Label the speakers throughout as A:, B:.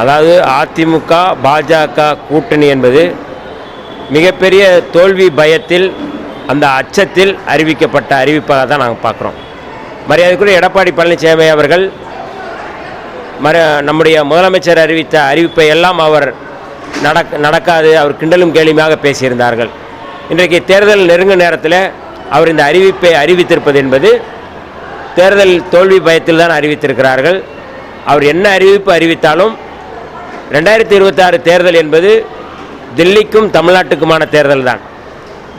A: அதாவது அதிமுக பாஜக கூட்டணி என்பது மிகப்பெரிய தோல்வி பயத்தில் அந்த அச்சத்தில் அறிவிக்கப்பட்ட அறிவிப்பாக தான் நாங்கள் பார்க்குறோம். மரியாதைக்குரிய எடப்பாடி பழனிசாமி அவர்கள் மர நம்முடைய முதலமைச்சர் அறிவித்த அறிவிப்பை எல்லாம் அவர் நடக் நடக்காது அவர் கிண்டலும் கேலியுமாக பேசியிருந்தார்கள். இன்றைக்கு தேர்தல் நெருங்கும் நேரத்தில் அவர் இந்த அறிவிப்பை அறிவித்திருப்பது என்பது தேர்தல் தோல்வி பயத்தில் தான் அறிவித்திருக்கிறார்கள். அவர் என்ன அறிவிப்பு அறிவித்தாலும் ரெண்டாயிரத்தி இருபத்தாறு தேர்தல் என்பது தில்லிக்கும் தமிழ்நாட்டுக்குமான தேர்தல் தான்.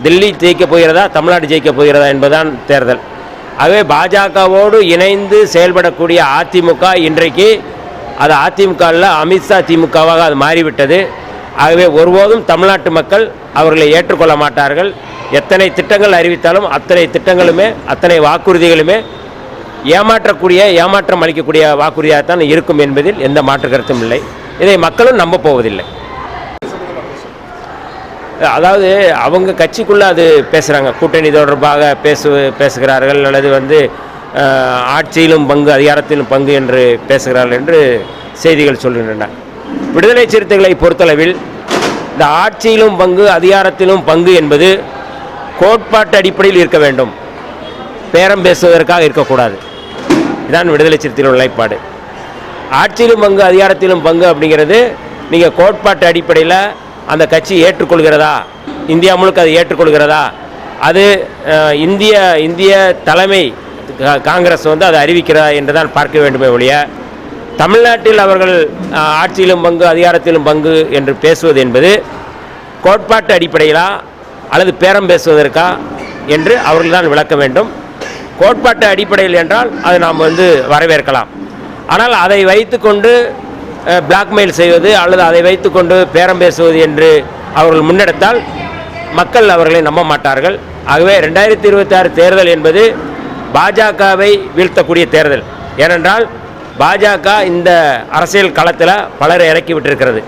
A: தில்லி ஜெயிக்க போகிறதா தமிழ்நாடு ஜெயிக்க போகிறதா என்பதுதான் தேர்தல். ஆகவே பாஜகவோடு இணைந்து செயல்படக்கூடிய அதிமுக இன்றைக்கு அது அதிமுகவில் அமித்ஷா திமுகவாக அது மாறிவிட்டது. ஆகவே ஒருபோதும் தமிழ்நாட்டு மக்கள் அவர்களை ஏற்றுக்கொள்ள மாட்டார்கள். எத்தனை திட்டங்கள் அறிவித்தாலும் அத்தனை திட்டங்களுமே அத்தனை வாக்குறுதிகளுமே ஏமாற்றக்கூடிய ஏமாற்றம் அளிக்கக்கூடிய வாக்குறுதியாகத்தான் இருக்கும் என்பதில் எந்த மாற்று கருத்தும் இல்லை. இதை மக்களும் நம்ப போவதில்லை. அதாவது அவங்க கட்சிக்குள்ளே அது பேசுகிறாங்க கூட்டணி தொடர்பாக பேசு பேசுகிறார்கள். அல்லது வந்து ஆட்சியிலும் பங்கு அதிகாரத்திலும் பங்கு என்று பேசுகிறார்கள் என்று செய்திகள் சொல்கின்றன. விடுதலை சிறுத்தைகளை பொறுத்தளவில் இந்த ஆட்சியிலும் பங்கு அதிகாரத்திலும் பங்கு என்பது கோட்பாட்டு அடிப்படையில் இருக்க வேண்டும். பேரம் பேசுவதற்காக இருக்கக்கூடாது. இதான் விடுதலை சிறுத்தைகள் நிலைப்பாடு. ஆட்சியிலும் பங்கு அதிகாரத்திலும் பங்கு அப்படிங்கிறது நீங்கள் கோட்பாட்டு அடிப்படையில் அந்த கட்சி ஏற்றுக்கொள்கிறதா? இந்தியா முழுக்க அதை ஏற்றுக்கொள்கிறதா? அது இந்திய இந்திய தலைமை கா- காங்கிரஸ் வந்து அதை அறிவிக்கிறதா என்று தான் பார்க்க வேண்டுமே ஒழிய தமிழ்நாட்டில் அவர்கள் ஆட்சியிலும் பங்கு அதிகாரத்திலும் பங்கு என்று பேசுவது என்பது கோட்பாட்டு அடிப்படையிலா அல்லது பேரம் பேசுவதற்கா என்று அவர்கள் தான் விளக்க வேண்டும். கோட்பாட்டு அடிப்படையில் என்றால் அதை நாம் வந்து வரவேற்கலாம். ஆனால் அதை வைத்துக்கொண்டு பிளாக்மெயில் செய்வது அல்லது அதை வைத்துக்கொண்டு பேரம் பேசுவது என்று அவர்கள் முன்னெடுத்தால் மக்கள் அவர்களை நம்ப மாட்டார்கள். ஆகவே ரெண்டாயிரத்தி இருபத்தாறு தேர்தல் என்பது பாஜகவை வீழ்த்தக்கூடிய தேர்தல். ஏனென்றால் பாஜக இந்த அரசியல் களத்தில் பலரை இறக்கி விட்டிருக்கிறது.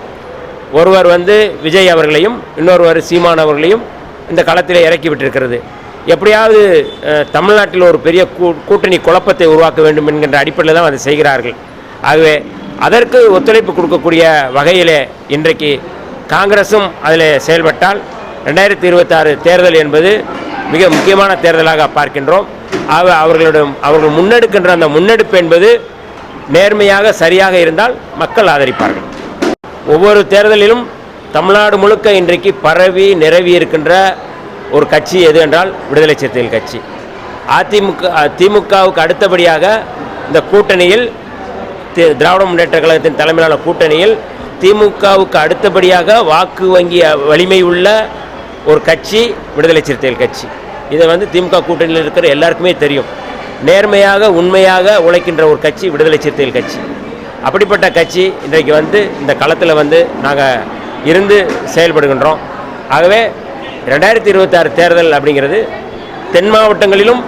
A: ஒருவர் வந்து விஜய் அவர்களையும் இன்னொருவர் சீமான் அவர்களையும் இந்த களத்தில் இறக்கி விட்டிருக்கிறது. எப்படியாவது தமிழ்நாட்டில் ஒரு பெரிய கூ- கூட்டணி குழப்பத்தை உருவாக்க வேண்டும் என்கின்ற அடிப்படையில் தான் அதை செய்கிறார்கள். ஆகவே அதற்கு ஒத்துழைப்பு கொடுக்கக்கூடிய வகையிலே இன்றைக்கு காங்கிரஸும் அதில் செயல்பட்டால் ரெண்டாயிரத்தி இருபத்தாறு தேர்தல் என்பது மிக முக்கியமான தேர்தலாக பார்க்கின்றோம். ஆக அவர்களிடம் அவர்கள் முன்னெடுக்கின்ற அந்த முன்னெடுப்பு என்பது நேர்மையாக சரியாக இருந்தால் மக்கள் ஆதரிப்பார்கள். ஒவ்வொரு தேர்தலிலும் தமிழ்நாடு முழுக்க இன்றைக்கு பரவி நிரவி இருக்கின்ற ஒரு கட்சி எது என்றால் விடுதலை சிறுத்தைகள் கட்சி. அதிமுக திமுகவுக்கு அடுத்தபடியாக இந்த கூட்டணியில் தி- திராவிட முன்னேற்ற கழகத்தின் தலைமையிலான கூட்டணியில் திமுகவுக்கு அடுத்தபடியாக வாக்கு வங்கி வலிமை உள்ள ஒரு கட்சி விடுதலை சிறுத்தைகள் கட்சி. இதை வந்து திமுக கூட்டணியில் இருக்கிற எல்லாருக்குமே தெரியும். நேர்மையாக உண்மையாக உழைக்கின்ற ஒரு கட்சி விடுதலை சிறுத்தைகள் கட்சி. அப்படிப்பட்ட கட்சி இன்றைக்கு வந்து இந்த களத்தில் வந்து நாங்கள் இருந்து செயல்படுகின்றோம். ஆகவே ரெண்டாயிரத்தி இருபத்தாறு தேர்தல் அப்படிங்கிறது தென் மாவட்டங்களிலும்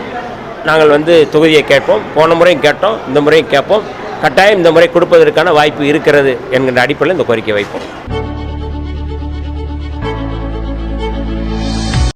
A: நாங்கள் வந்து தொகுதியை கேட்போம். போன முறையும் கேட்டோம் இந்த முறையும் கேட்போம். கட்டாயம் இந்த முறை கொடுப்பதற்கான வாய்ப்பு இருக்கிறது என்கின்ற அடிப்படையில் இந்த கோரிக்கை வைப்போம்.